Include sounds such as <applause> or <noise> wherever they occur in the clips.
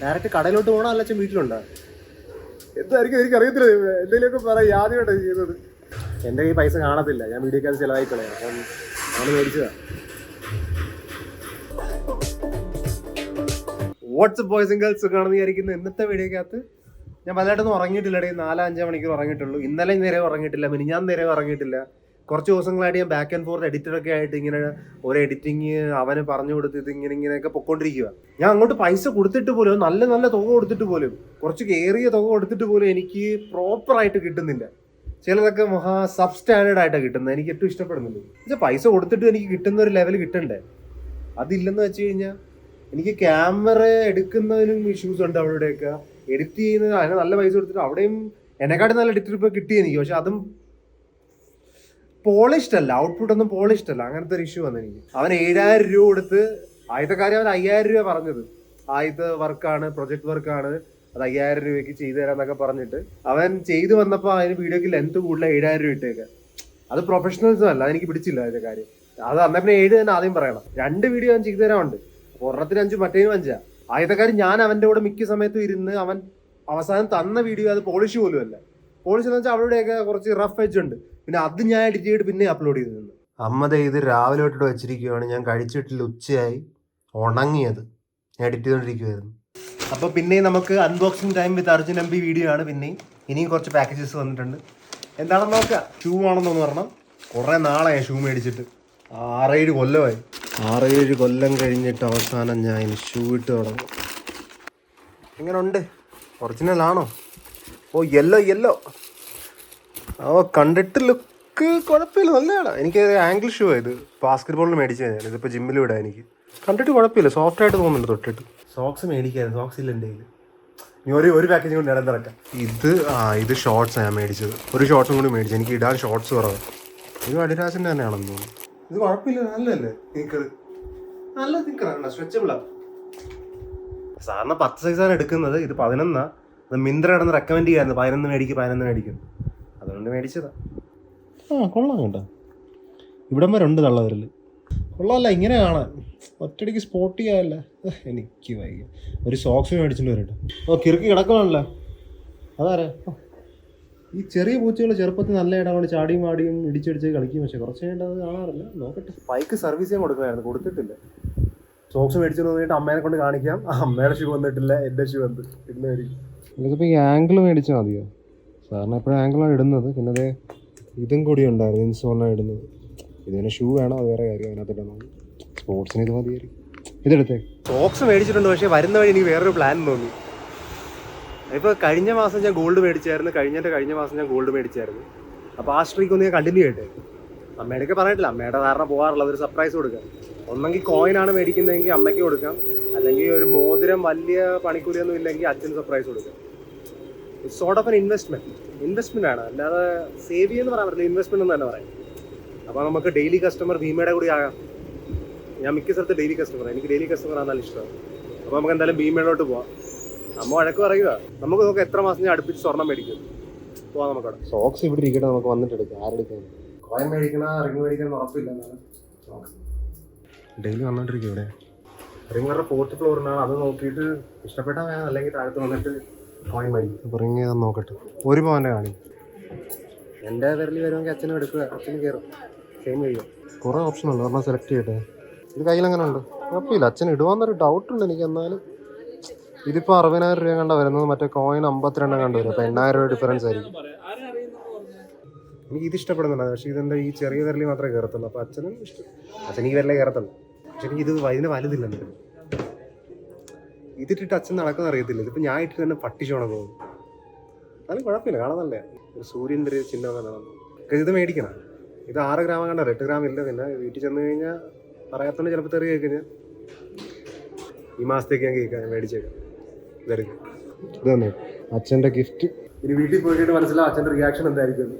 Direct കടയിലോട്ട് പോകണോ അല്ല വീട്ടിലുണ്ടോ? എന്തായിരിക്കും? എനിക്ക് അറിയത്തില്ല. എന്തെങ്കിലുമൊക്കെ പറയാം ആദ്യമായിട്ടാണ് ചെയ്യുന്നത്. എന്റെ കയ്യിൽ പൈസ കാണത്തില്ല. ഞാൻ വീഡിയോക്കകത്ത് ചിലവായി കളയാം അപ്പം നമ്മൾ മേടിച്ചതാ. വാട്സപ്പ് ബോയ്സ് ആൻഡ് ഗേൾസ് കാണുന്ന വിചാരിക്കുന്ന. ഇന്നത്തെ വീഡിയോക്കകത്ത് ഞാൻ പലയിടത്തും ഉറങ്ങിയിട്ടില്ല നാലോ അഞ്ചോ മണിക്കൂർ ഉറങ്ങിയിട്ടുള്ളൂ. ഇന്നലെ നേരെ ഉറങ്ങിയിട്ടില്ല. മിനിഞ്ഞാൻ നേരെ ഉറങ്ങിയിട്ടില്ല. കുറച്ച് ദിവസങ്ങളായിട്ട് ഞാൻ ബാക്ക് ആൻഡ് ഫോർത്ത് എഡിറ്ററൊക്കെ ആയിട്ട് ഇങ്ങനെ ഒരു എഡിറ്റിങ് അവന് പറഞ്ഞു കൊടുത്തിട്ട് ഇങ്ങനെ ഇങ്ങനെയൊക്കെ പൊക്കോണ്ടിരിക്കുക ഞാൻ അങ്ങോട്ട് പൈസ കൊടുത്തിട്ട് പോലും നല്ല നല്ല തുക കൊടുത്തിട്ട് പോലും കുറച്ച് ഏറിയ തുക കൊടുത്തിട്ട് പോലും എനിക്ക് പ്രോപ്പറായിട്ട് കിട്ടുന്നില്ല. ചിലതൊക്കെ മഹാ സബ് സ്റ്റാൻഡേർഡ് ആയിട്ടാണ് കിട്ടുന്നത് എനിക്ക് ഏറ്റവും ഇഷ്ടപ്പെടുന്നുണ്ട് പക്ഷേ പൈസ കൊടുത്തിട്ട് എനിക്ക് കിട്ടുന്ന ഒരു ലെവൽ കിട്ടണ്ടേ? അതില്ലെന്ന് വെച്ച് കഴിഞ്ഞാൽ എനിക്ക് ക്യാമറ എടുക്കുന്നതിനും ഇഷ്യൂസ് ഉണ്ട് അവിടെയൊക്കെ. എഡിറ്റ് ചെയ്യുന്നത് അതിന് നല്ല പൈസ കൊടുത്തിട്ട് അവിടെയും എന്നെക്കാട്ടും നല്ല എഡിറ്റർ ഇപ്പോൾ കിട്ടി എനിക്ക് പക്ഷെ അതും പോളിഷ്ഡ് അല്ല ഔട്ട്പുട്ട് ഒന്നും പോളിഷ്ഡ് അല്ല. അങ്ങനത്തെ ഒരു ഇഷ്യൂ വന്നു എനിക്ക്. അവൻ ഏഴായിരം രൂപ കൊടുത്ത് ആദ്യത്തെ കാര്യം അവൻ അയ്യായിരം രൂപ പറഞ്ഞത്. ആദ്യത്തെ വർക്കാണ് പ്രൊജക്ട് വർക്കാണ് അത് അയ്യായിരം രൂപയ്ക്ക് ചെയ്തു തരാന്നൊക്കെ പറഞ്ഞിട്ട് അവൻ ചെയ്തു വന്നപ്പോൾ അതിന് വീഡിയോക്ക് ലെങ്ത് കൂടുതൽ ഏഴായിരം രൂപ ഇട്ടേക്ക്. അത് പ്രൊഫഷണൽസും അല്ല എനിക്ക് പിടിച്ചില്ല അതിന്റെ കാര്യം. അത് അന്നേ പിന്നെ ഏഴ് തന്നെ ആദ്യം പറയണം. രണ്ട് വീഡിയോ ഞാൻ ചെയ്തു തരാറുണ്ട് ഒരെണ്ണത്തിന് അഞ്ച് മറ്റേനും അഞ്ചാ. ആദ്യത്തെ കാര്യം ഞാൻ അവന്റെ കൂടെ മിക്ക സമയത്തും ഇരുന്ന് അവൻ അവസാനം തന്ന വീഡിയോ അത് പോളിഷ് പോലും അല്ല. പോളിഷ് എന്ന് വെച്ചാൽ അവരുടെയൊക്കെ കുറച്ച് റഫ് എഡ്ജ് ഉണ്ട്. പിന്നെ അത് ഞാൻ എഡിറ്റ് ചെയ്തിട്ട് പിന്നെ അപ്ലോഡ് ചെയ്തു അമ്മത അമ്മ ഇത് രാവിലെ തൊട്ടിട്ട് വെച്ചിരിക്കുകയാണ് ഞാൻ കഴിച്ചിട്ടില്ല ഉച്ചയായി. ഉണങ്ങിയത്. ഞാൻ എഡിറ്റ് ചെയ്തുകൊണ്ടിരിക്കുവായിരുന്നു അപ്പോൾ പിന്നെ നമുക്ക് unboxing time with Arjun M P video ആണ് പിന്നെ ഇനിയും കുറച്ച് പാക്കേജസ് വന്നിട്ടുണ്ട്. എന്താണെന്ന് നോക്കാം. ഷൂ ആണെന്നൊന്ന് പറഞ്ഞാൽ കുറേ നാളായി ഷൂ മേടിച്ചിട്ട്. ആറേഴ് കൊല്ലമായി. ആറേഴ് കൊല്ലം കഴിഞ്ഞിട്ട് അവസാനം ഞാൻ ഷൂ ഇട്ട് തുടങ്ങും. എങ്ങനെയുണ്ട് ഒറിജിനൽ ആണോ? ഓ യെല്ലോ യെല്ലോ ഓ കണ്ടിട്ട് ലുക്ക് കുഴപ്പമില്ല. നല്ലതാണ്. എനിക്ക് ആംഗിൾ ഷൂ ആയത് ബാസ്കറ്റ് ബോളിൽ മേടിച്ചത് ഞാൻ. ഇതിപ്പോൾ ജിമ്മിൽ വിടാം എനിക്ക്. കണ്ടിട്ട് കുഴപ്പമില്ല. സോഫ്റ്റ് ആയിട്ട് തോന്നുന്നുണ്ട് തൊട്ടിട്ട്. സോക്സ് മേടിക്കായിരുന്നു. സോക്സ് ഇല്ല എന്റെ കയ്യിൽ ഇനി ഒരു ഒരു പാക്കേജ് കൊണ്ട് ഇടാൻ തിറക്കാം ഇത് ആ ഇത് ഷോർട്സ് ഞാൻ മേടിച്ചത്. ഒരു ഷോർട്സും കൂടി മേടിച്ചു. എനിക്ക് ഇടാൻ ഷോർട്സ് കുറവ്. ഇത് അഡിഡാസിന്റെ തന്നെയാണെന്ന് തോന്നുന്നു. ഇത് കുഴപ്പമില്ല. നല്ലല്ലേ നിക്കർ നല്ല നിക്കറാണ് സ്ട്രെച്ചബിളാണ് സാറിന് പത്ത് സൈസാണ് എടുക്കുന്നത്. ഇത് പതിനൊന്നാണ് മിന്ത്ര കിടന്ന് റെക്കമെൻഡ് ചെയ്യായിരുന്നു. പതിനൊന്ന് മേടിക്കും പതിനൊന്ന് മേടിക്കും. അതുകൊണ്ട് മേടിച്ചതാ. ആ കൊള്ളാം കേട്ടോ. ഇവിടം വരെ ഉണ്ട് തള്ളവരിൽ കൊള്ളാമല്ല ഇങ്ങനെ കാണാൻ ഒറ്റയടിക്ക് സ്പോട്ട് ചെയ്യാമല്ല എനിക്ക് വൈകി ഒരു സോക്സ് മേടിച്ചിട്ട് വരട്ടെ. ഓ കിറുക്കി കിടക്കണമല്ലോ അതാരാ? ഈ ചെറിയ പൂച്ചകൾ ചെറുപ്പത്തിൽ നല്ല ഇടമാണ്. ചാടിയും വാടിയും ഇടിച്ചടിച്ച് കളിക്കും. പക്ഷെ കുറച്ച് കഴിഞ്ഞിട്ട് അത് കാണാറില്ല. നോക്കട്ടെ. ബൈക്ക് സർവീസ് ചെയ്യാൻ കൊടുക്കണമായിരുന്നു കൊടുത്തിട്ടില്ല. സോക്സ് മേടിച്ചു നോക്കിയിട്ട് അമ്മേനെ കൊണ്ട് കാണിക്കാം. അമ്മയുടെ ഷൂ വന്നിട്ടില്ല. എന്റെ ഷൂ വന്നിട്ട് ഇടുന്നതായിരിക്കും ഇതിപ്പോൾ ഈ ആംഗിൾ മേടിച്ചാൽ മതിയോ? സാറിന് എപ്പോഴും ആംഗിളാണ് ഇടുന്നത്? പിന്നെ അതേ ഇതും കൂടി ഉണ്ടായിരുന്നു ഇൻസോളിനാണ് ഇടുന്നത്. ഇതിന് ഷൂ വേണോ? വേറെ കാര്യം അതിനകത്ത് നമുക്ക് സ്പോർട്സിന് ഇത് മതിയായിരിക്കും. ഇതെടുത്തേ. സോക്സ് മേടിച്ചിട്ടുണ്ട് പക്ഷേ വരുന്ന വഴി എനിക്ക് വേറൊരു പ്ലാൻ തോന്നി. ഇപ്പോൾ കഴിഞ്ഞ മാസം ഞാൻ ഗോൾഡ് മേടിച്ചായിരുന്നു കഴിഞ്ഞതിന്റെ കഴിഞ്ഞ മാസം ഞാൻ ഗോൾഡ് മേടിച്ചായിരുന്നു. അപ്പോൾ ആ സ്ട്രീക്ക് ഒന്ന് ഞാൻ കണ്ടിന്യൂ ചെയ്യട്ടെ. അമ്മയുടെയൊക്കെ പറഞ്ഞിട്ടില്ല അമ്മയുടെ ധാരണ പോകാറുള്ളത് ഒരു സർപ്രൈസ് കൊടുക്കാം. ഒന്നെങ്കിൽ കോയിനാണ് മേടിക്കുന്നതെങ്കിൽ അമ്മയ്ക്ക് കൊടുക്കാം. അല്ലെങ്കിൽ ഒരു മോതിരം വലിയ പണിക്കൂലിയൊന്നും ഇല്ലെങ്കിൽ അച്ഛന് സർപ്രൈസ് കൊടുക്കാം. Sort of an investment investment ആണ്. അല്ലാതെ സേവ് ചെയ്യുന്ന പറയാൻ പറ്റില്ല. ഇൻവെസ്റ്റ്മെന്റ് എന്ന് തന്നെ പറയാം. അപ്പോൾ നമുക്ക് ഡെയിലി കസ്റ്റമർ ഭീമയുടെ കൂടി ആകാം. ഞാൻ മിക്ക സ്ഥലത്ത് ഡെയിലി കസ്റ്റമർ എനിക്ക് ഡെയിലി കസ്റ്റമർ ആണെന്നാലും ഇഷ്ടമാണ് അപ്പോൾ നമുക്ക് എന്തായാലും ഭീമയിലോട്ട് പോവാം. അമ്മ വഴക്ക് പറയുക. നമുക്ക് നോക്കാം എത്ര മാസം ഞാൻ അടുപ്പിച്ച് സ്വർണം മേടിക്കും. പോവാം നമുക്കവിടെ സോക്സ് ഇവിടെ ഇരിക്കട്ടെ നമുക്ക് വന്നിട്ട് എടുക്കാം. ആരെടുക്കാം കോയിൻ മേടിക്കണ റിങ് മേടിക്കണം ഉറപ്പില്ല ഡെയിലി വന്നോണ്ടിരിക്കും ഇവിടെ? റിങ്ങറുടെ ഫോർത്ത് ഫ്ലോറിനാണ് അത് നോക്കിയിട്ട് ഇഷ്ടപ്പെട്ടാൽ വേണം. അല്ലെങ്കിൽ താഴത്ത് വന്നിട്ട് റിങ് ചെയ്താൽ നോക്കട്ടെ. ഒരു പവന്റെ കാണി എന്റെ വിരലിൽ വരുമെങ്കിൽ അച്ഛനും എടുക്കുക. അച്ഛനും കയറും. സെയിം കഴിയും കുറേ ഓപ്ഷൻ ഉണ്ട്. ഒരെണ്ണം സെലക്ട് ചെയ്യട്ടെ. ഇത് കയ്യിൽ അങ്ങനെ ഉണ്ട്? കുഴപ്പമില്ല. അച്ഛൻ ഇടുവാന്നൊരു ഡൗട്ട് ഉണ്ട് എനിക്ക് എന്നാലും. ഇതിപ്പോൾ അറുപതിനായിരം രൂപ കണ്ട വരുന്നത് മറ്റേ കോയിൻ അമ്പത്തിരണ്ട് കണ്ടു വരും. അപ്പോൾ എണ്ണായിരം രൂപ ഡിഫറൻസ് ആയിരിക്കും. എനിക്ക് ഇത് ഇഷ്ടപ്പെടുന്നുണ്ട്. പക്ഷേ ഇതെന്താ ഈ ചെറിയ വിരലിൽ മാത്രമേ കയറത്തുള്ളൂ. അപ്പോൾ അച്ഛനും ഇഷ്ടം. അച്ഛൻ ഈ വിരലേ കയറത്തുള്ളൂ. പക്ഷെ എനിക്ക് ഇത് ഇതിന് വലുതില്ലെന്ന് ഇതിട്ടിട്ട് അച്ഛൻ നടക്കുന്ന അറിയത്തില്ല. ഇതിപ്പോൾ ഞാൻ ഇട്ടിട്ട് തന്നെ പട്ടിച്ചോണ പോകും എന്നാലും കുഴപ്പമില്ല. കാണാൻ ഒരു സൂര്യന്റെ ഒരു ചിഹ്നം കാണാൻ ഇത് മേടിക്കണം. ഇത് ആറ് ഗ്രാമം കണ്ടോ എട്ട് ഗ്രാം ഇല്ല. പിന്നെ വീട്ടിൽ ചെന്ന് കഴിഞ്ഞാൽ പറയാത്തോണ്ട് ചിലപ്പോൾ തെറി കേൾക്കഴിഞ്ഞാൽ ഈ മാസത്തേക്ക് ഞാൻ കേൾക്കാം. മേടിച്ചേക്കാം. ഇതായിരിക്കും ഇത്. തന്നെ. അച്ഛന്റെ ഗിഫ്റ്റ് ഇനി വീട്ടിൽ പോയിട്ട് മനസ്സിലാവും അച്ഛന്റെ റിയാക്ഷൻ എന്തായിരിക്കും.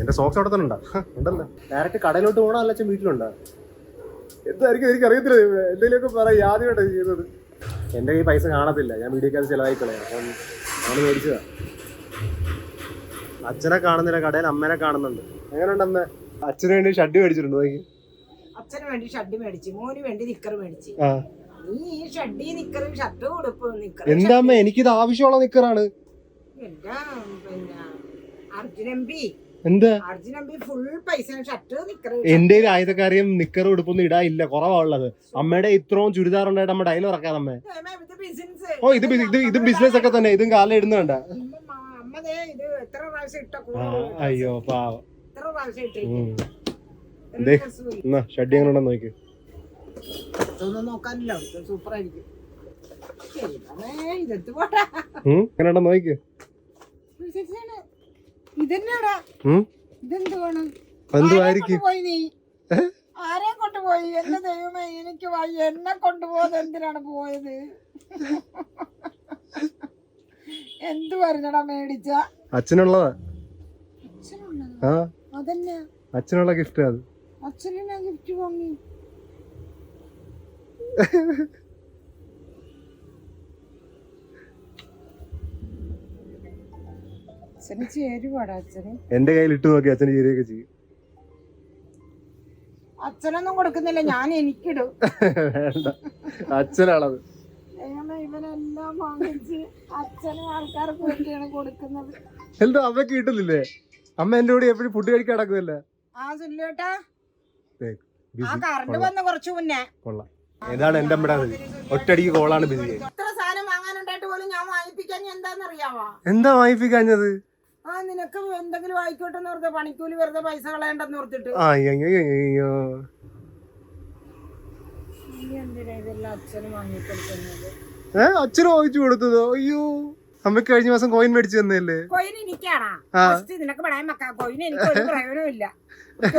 എന്റെ സോക്സ് അവിടെ തന്നെ ഉണ്ടോ? ഉണ്ടല്ലോ. ഡയറക്റ്റ് കടയിലോട്ട് പോകണോ അല്ല അച്ഛൻ വീട്ടിലുണ്ടോ? എന്തായിരിക്കും? എനിക്ക് അറിയത്തില്ല എന്തെങ്കിലുമൊക്കെ പറയാം. ആദ്യമായിട്ടാണ് ചെയ്യുന്നത്. എന്റെ കയ്യിൽ പൈസ കാണത്തില്ല. ഞാൻ വീഡിയോക്കകത്ത് ചിലവായി കളയാം അപ്പം നമ്മൾ മേടിച്ചതാ. അച്ഛനെ കാണുന്നില്ല കടയിൽ അമ്മേനെ കാണുന്നുണ്ട്. എങ്ങനെയുണ്ട് അമ്മ? അച്ഛന് വേണ്ടി ഷഡ് മേടിച്ചിട്ടുണ്ട് നോക്കി? അച്ഛന് വേണ്ടി ഷഡ് മേടിച്ച് മോന് വേണ്ടി നിക്കർ മേടിച്ച്. നീ ഈ നിക്കറും ഷർട്ടും ഉടുപ്പും നിക്കറും എന്താ അമ്മ? എനിക്കിത് ആവശ്യമുള്ള നിക്കറാണ്. എന്താ പിന്നെ? അർജുനമ്പി എന്താ? എന്റെ ആയുധക്കാരിയും നിക്കറും ഉടുപ്പൊന്നും ഇടാനില്ല കുറവാണുള്ളത് അമ്മയുടെ ഇത്രയും ചുരിദാർ ഉണ്ടായിട്ട് അമ്മ ഡയലോഗ് ഇറക്കാം അമ്മേ. ഓ ഇത് ഇത് ഇത് ബിസിനസ് ഒക്കെ തന്നെ. ഇതും കാലം ഇടുന്നുണ്ട അയ്യോ പാവം. ഷഡ്ഡി അങ്ങനെ ഉണ്ടെന്ന് നോക്കി. നോക്കാനില്ല. സൂപ്പർ ആയിരിക്കും നോക്കി? ഇതെന്നാടാ? ഇതെന്തുവാണ്? എന്തുവായിരിക്കും പോയി നീ? ആരെ കൊണ്ടുപോയി? എന്റെ ദൈവമേ എനിക്ക് വയ്യ. എന്നെ കൊണ്ടുപോകുന്നത് എന്തിനാണ് പോയത്? എന്ത് വരുന്നടാ മേടിച്ച? അച്ഛനുള്ളതാ. അച്ഛനുള്ള ഗിഫ്റ്റ് അത്. അച്ഛനെ ഗിഫ്റ്റ് വാങ്ങി? <laughs> അച്ഛന് ചേരുവാടാ അച്ഛന്. എന്റെ കയ്യിൽ ഇട്ട് നോക്കി അച്ഛന് ചേരുകയൊക്കെ ചെയ്യും. അച്ഛനൊന്നും കൊടുക്കുന്നില്ല ഞാൻ എനിക്കിടും. വേണ്ട. അച്ഛനാണത്. ദൈവമേ, ഇവനെല്ലാം വാങ്ങിച്ച് അച്ഛനും ആൾക്കാർക്ക് വേണ്ടിയാണ് കൊടുക്കുന്നത്. എന്താ അമ്മയ്ക്ക് കിട്ടുന്നില്ലേ? അമ്മ എന്റെ കൂടെ എപ്പോഴും ഫുഡ് കഴിക്കാൻ നടക്കുമല്ലേ ആ സുല്ലേട്ടാ. ആ ബിസി കറണ്ട് വന്ന് കുറച്ചു മുന്നേ. കൊള്ളാം. ഇതാണ് എന്റെ അമ്മയുടെ അത്. ഒറ്റയടിക്ക് കോളാണ് ബിസി എത്ര സാധനം വാങ്ങാനുണ്ടായിട്ട് പോലും ഞാൻ വാങ്ങിപ്പിക്കാൻ എന്താ വാങ്ങിപ്പിക്കാഞ്ഞത്? ആ നിനക്ക് എന്തെങ്കിലും ആയിക്കോട്ടെ എന്ന് ഓർത്ത് പണിക്കൂലി വെറുതെ പൈസ കളയണ്ടെന്ന് ഓർത്തിട്ട്. അയ്യോ, അച്ഛന് വാങ്ങിച്ചു കൊടുത്തതോ? അയ്യോ. അമ്മയ്ക്ക് കഴിഞ്ഞ മാസം കോയിൻ മേടിച്ചു തന്നല്ലേ കോയിൻ എനിക്കാണാ. നിനക്ക് പറയാൻ വെക്കാം. കോയിൻ എനിക്ക് ഒരു പ്രയോജനവും ഇല്ല.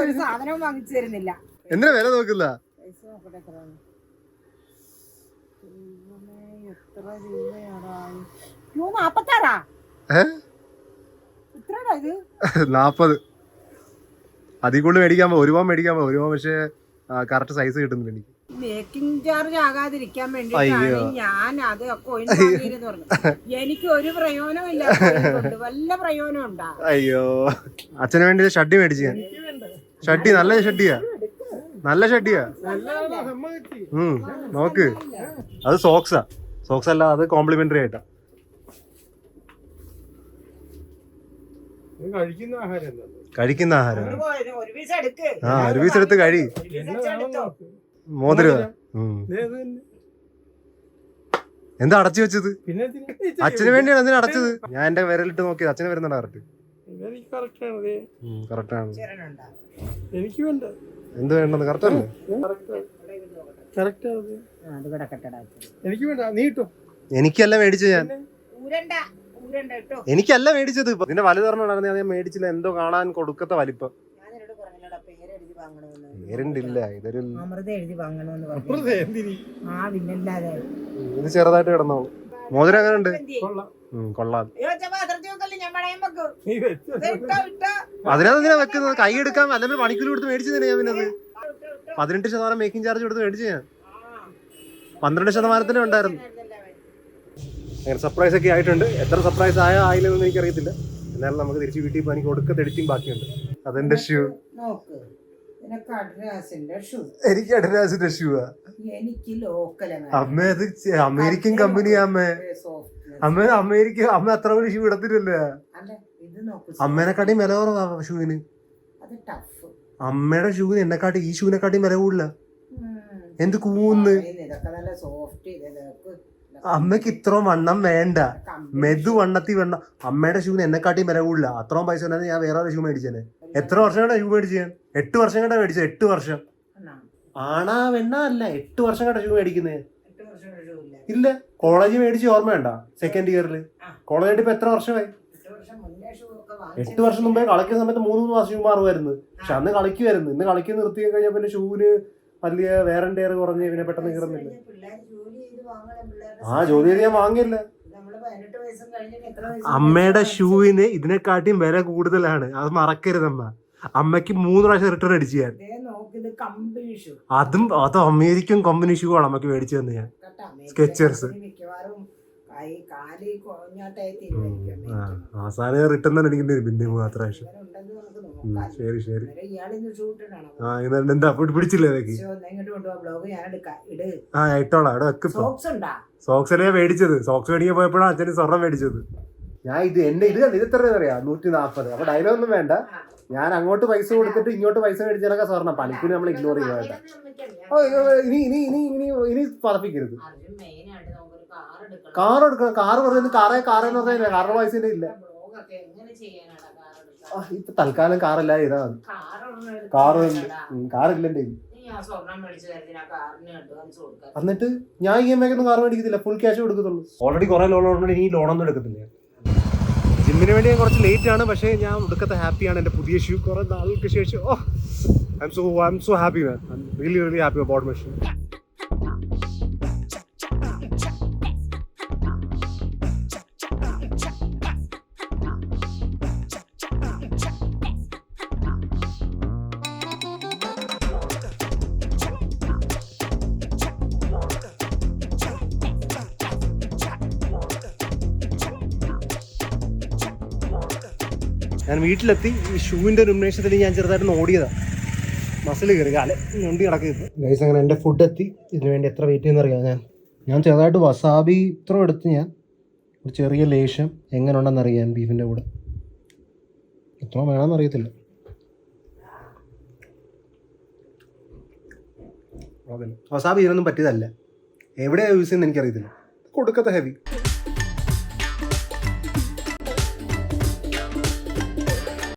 ഒരു സാധനവും വാങ്ങിച്ചു തരുന്നില്ല. എന്തിനാ വില നോക്കില്ല എത്ര രൂപയാടാ? നാപ്പത്താറാ? ഏ? എത്രയാടാ ഇത് <laughs> നാപ്പത്. അതിൽ കൂടുതൽ മേടിക്കാൻ പോ ഒരു പവൻ മേടിക്കാൻ പോ ഒരു പവൻ പക്ഷേ കറക്റ്റ് സൈസ് കിട്ടുന്നില്ല എനിക്ക്. മേക്കിംഗ് ചാർജ് ആകാതിരിക്കാൻ. വേണ്ടിയിട്ടാണ് ഞാൻ അത് പറഞ്ഞു <laughs> എനിക്ക് ഒരു വല്ല പ്രയോജനം ഉണ്ടാ? അയ്യോ. അച്ഛന് വേണ്ടി ഷഡ്ഡി മേടിച്ചു ഞാൻ. ഷഡ്ഡി നല്ല ഷഡ്ഡിയാ. നല്ല ഷഡ്ഡിയാ. നോക്ക്. അത് സോക്സാ സോക്സ് അല്ല അത് കോംപ്ലിമെന്ററി ആയിട്ടാ. കഴിക്കുന്ന ആഹാരം എന്താ കഴിക്കുന്ന ആഹാരം. ഒരു പോ- എടുക്ക്. ആ ഒരു പീസ് എടുത്ത് കഴി. മോതിരം. എന്താ അടച്ചു വെച്ചത്? അച്ഛന് വേണ്ടിയാണ് എന്തിനാ അടച്ചത്? ഞാൻ എന്റെ വിരലിട്ട് നോക്കിയത് അച്ഛന് വരുന്നുണ്ട് കറക്റ്റ്. കറക്റ്റ് ആണ്? എനിക്ക് വേണ്ട എന്ത് വേണ്ടത് കറക്റ്റ് അല്ലേ. എനിക്ക് വേണ്ട. നീ ഇട്ടോ. എനിക്കല്ല മേടിച്ചു ഞാൻ. എനിക്കല്ല മേടിച്ചത്. ഇപ്പൊ ഇതിന്റെ വലുതറന്നുണ്ടായിരുന്നു ഞാൻ മേടിച്ചില്ല. എന്തോ കാണാൻ കൊടുക്കത്ത വലിപ്പം. പേരുണ്ടില്ല ഇതൊരു അമൃത എഴുതി വാങ്ങണമെന്ന് പറഞ്ഞു അപ്പുറത്തെ എന്തിനി? ആ പിന്നല്ലാതെ ഇത് ചെറുതായിട്ട് കിടന്നോ മോതിരം അങ്ങനെ ഉണ്ട് കൊള്ളാം. അതിനകത്ത് വെക്കുന്നത്? കൈ എടുക്കാൻ അല്ലെങ്കിൽ പണിക്കൂലി കൊടുത്ത് മേടിച്ചു തന്നെ ഞാൻ പിന്നെ പതിനെട്ട് ശതമാനം മേക്കിംഗ് ചാർജ് കൊടുത്ത് മേടിച്ചു ഞാൻ പന്ത്രണ്ട് ശതമാനത്തിന് ഉണ്ടായിരുന്നു. അങ്ങനെ സർപ്രൈസ് ഒക്കെ ആയിട്ടുണ്ട്. എത്ര സർപ്രൈസ് ആയ ആയില്ലെന്ന് എനിക്കറിയത്തില്ല. എന്നാലും നമുക്ക് തിരിച്ച് വീട്ടിൽ പോയി കൊടുക്കത്തെ എഡിറ്റിംഗ് ബാക്കിയുണ്ട്. അതെന്റെ ഷൂ എനിക്ക് അഡനാസിന്റെ ഷൂ എനിക്ക് ലോക്കൽ അമ്മ അത് അമേരിക്കൻ കമ്പനിയാ അമ്മേ. അമ്മ അമേരിക്ക അമ്മ അത്ര വലിയ ഷൂ ഇടത്തില്ലല്ലേ? അമ്മേനെക്കാട്ടി വില കുറവാ ഷൂവിന് അമ്മയുടെ ഷൂവിന് എന്നെക്കാട്ടി ഈ ഷൂവിനെക്കാട്ടിയും വില കൂടില്ല എന്ത് കൂന്ന്? ഇതൊക്കെ നല്ല സോഫ്റ്റ് അമ്മയ്ക്ക് ഇത്ര വണ്ണം വേണ്ട. മെതു വണ്ണത്തി വേണ്ട അമ്മയുടെ ഷൂവിന് എന്നെക്കാട്ടിയും വില കൂടില്ല അത്രയും പൈസ ഉണ്ടായിരുന്നു ഞാൻ വേറെ ഷൂ മേടിച്ചേനെ എത്ര വർഷം കണ്ടാ ഷൂ മേടിച്ചു ഞാൻ എട്ട് വർഷം കണ്ടാ മേടിച്ചത്? എട്ട് വർഷം. ആണാ വെണ്ണ അല്ല എട്ട് വർഷം കണ്ട ഷൂ മേടിക്കുന്നേ? ഇല്ല? കോളേജ് മേടിച്ച് ഓർമ്മയുണ്ട സെക്കൻഡ് ഇയറിൽ കോളേജ് ഇപ്പൊ എത്ര വർഷമായി? എട്ട് വർഷം മുമ്പേ കളിക്കുന്ന സമയത്ത് മൂന്ന് മൂന്ന് ഷൂ മാറുമായിരുന്നു. പക്ഷെ അന്ന് കളിക്കുമായിരുന്നു. ഇന്ന് കളിക്കുന്ന നിർത്തി കഴിഞ്ഞാൽ പിന്നെ ഷൂവിന് വലിയ വേറെ ടയർ കുറഞ്ഞ് പിന്നെ പെട്ടെന്ന് കിടന്നില്ല ആ ജോലി ചെയ്ത് ഞാൻ വാങ്ങിയില്ല. അമ്മയുടെ ഷൂവിന് ഇതിനെക്കാട്ടിയും വില കൂടുതലാണ്. അത് മറക്കരുത് അമ്മ. അമ്മയ്ക്ക് മൂന്ന് പ്രാവശ്യം റിട്ടേൺ അടിച്ചു ഞാൻ. അതും അത് അമേരിക്കൻ കമ്പനി ഷൂ ആണ് അമ്മയ്ക്ക് മേടിച്ചു തന്നെ ഞാൻ. സ്കെച്ചേഴ്സ്. അവസാനം റിട്ടേൺ തന്നെ അടിക്കേണ്ടി വരും പിന്നെ മൂന്ന് പ്രാവശ്യം ശരി ശരി. ആ എന്നിട്ട് എന്താ ഫുഡ് പിടിച്ചില്ലേ ഇതൊക്കെ ഇങ്ങോട്ട് കൊണ്ടുപോകാം ബ്ലോഗ് ഞാൻ എടുക്കാം ഇട്. ആ ഇട്ടോളാം വെക്ക് സോക്സ് അല്ലേ സോക്സിനെ മേടിച്ചത്? സോക്സ് മേടിക്കാൻ പോയപ്പോഴാണ് അച്ഛന് സ്വർണം മേടിച്ചത്. ഞാൻ ഇത് എന്റെ ഇത് കണ്ടു? ഇത് എത്ര അറിയാം? നൂറ്റി നാൽപ്പത് അപ്പൊ ഡയലോഗ് ഒന്നും വേണ്ട. ഞാൻ അങ്ങോട്ട് പൈസ കൊടുത്തിട്ട് ഇങ്ങോട്ട് പൈസ മേടിച്ചാലൊക്കെ സ്വർണം പണിക്കൂലി നമ്മൾ ഇഗ്നോർ ചെയ്യുക ഇനി ഇനി ഇനി ഇനി ഇനി പറപ്പിക്കരുത് കാർ എടുക്കണം. കാർ എടുക്കണം. കാർ പറയുന്നത് കാറേ കാറേന്ന് പറഞ്ഞാൽ കാറിന് പൈസ ഇല്ല. ഇപ്പൊ തൽക്കാലം കാറല്ല ഇതാ. കാറില്ല എന്റെ എന്നിട്ട് ഞാൻ ഇ എം ഐക്കൊന്നും കാർ മേടിക്കത്തില്ല ഫുൾ ക്യാഷ് കൊടുക്കത്തുള്ളൂ. ഓൾറെഡി കുറെ ലോൺ ഉള്ളതുകൊണ്ട് ഇനി ലോണൊന്നും എടുക്കത്തില്ല. ജിമ്മിന് വേണ്ടി ഞാൻ കുറച്ച് ലേറ്റ് ആണ് പക്ഷേ ഞാൻ ഒടുക്കത്തെ ഹാപ്പിയാണ് എന്റെ പുതിയ ഷൂ കുറെ നാളുകൾക്ക് ശേഷം. ഓ I am so I am so happy man I am really really happy about my shoe ഞാൻ വീട്ടിലെത്തി ഈ ഷൂവിന്റെ ഒരു ഉന്മേഷത്തിൽ ഞാൻ ചെറുതായിട്ട് ഓടിയതാണ് മസിൽ കയറി കാൽ ഞൊണ്ടി കിടക്കുന്നത് ഗൈസ് അങ്ങനെ എന്റെ ഫുഡ് എത്തി. ഇതിനു വേണ്ടി എത്ര വെയിറ്റ് ചെയ്യുന്ന അറിയാം? ഞാൻ ഞാൻ ചെറുതായിട്ട് വസാബി ഇത്ര എടുത്ത് ഞാൻ. ഒരു ചെറിയ ലേശം എങ്ങനെ ഉണ്ടെന്ന് അറിയാൻ ബീഫിന്റെ കൂടെ. എത്ര വേണമെന്ന് അറിയത്തില്ല. വസാബി ഇതിനൊന്നും പറ്റിയതല്ല. എവിടെയാണ് യൂസ് ചെയ്യുന്നത് എനിക്കറിയത്തില്ല. കൊടുക്കത്തെ ഹെവി